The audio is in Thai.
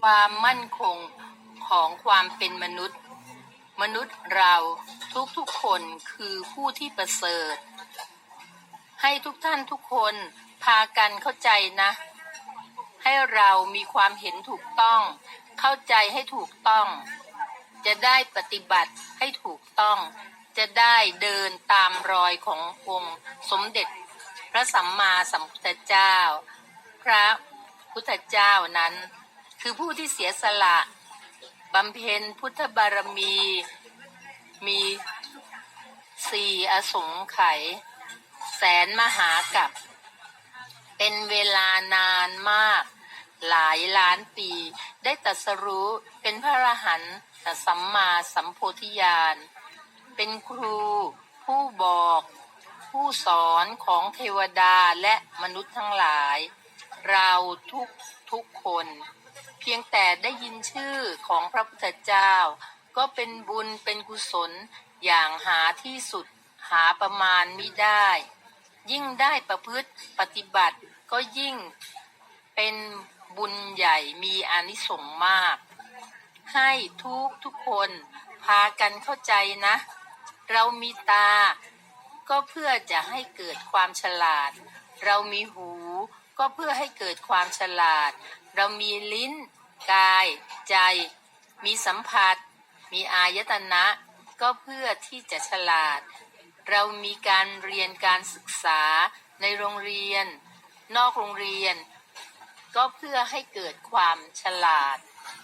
ความมั่นคงของความเป็นมนุษย์ มนุษย์เราทุกๆคนคือผู้ที่ประเสริฐ ให้ทุกท่านทุกคนพากันเข้าใจนะ ให้เรามีความเห็นถูกต้อง เข้าใจให้ถูกต้อง จะได้ปฏิบัติให้ถูกต้อง จะได้เดินตามรอยขององค์สมเด็จ พระสัมมาสัมพุทธเจ้า พระพุทธเจ้านั้น คือผู้ที่เสียสละบำเพ็ญพุทธบารมีมีสี่อสงไขยแสนมหากับ เป็นเวลานานมาก หลายล้านปี ได้ตรัสรู้เป็นพระอรหันตสัมมาสัมโพธิญาณ เป็นครูผู้บอก ผู้สอนของเทวดาและมนุษย์ทั้งหลาย เราทุกทุกคน พียงแต่ได้ยินชื่อของพระพุทธเจ้า ก็เป็นบุญเป็นกุศลอย่างหาที่สุดหาประมาณมิได้ ยิ่งได้ประพฤติปฏิบัติก็ยิ่งเป็นบุญใหญ่มีอานิสงส์มาก ให้ทุกทุกคนพากันเข้าใจนะ เรามีตา ก็เพื่อจะให้เกิดความฉลาด เรามีหู ก็เพื่อให้เกิดความฉลาด เรามีลิ้น กาย ใจ มีสัมผัส มีอายตนะ ก็เพื่อที่จะฉลาด เรามีการเรียนการศึกษาในโรงเรียน นอกโรงเรียน ก็เพื่อให้เกิดความฉลาด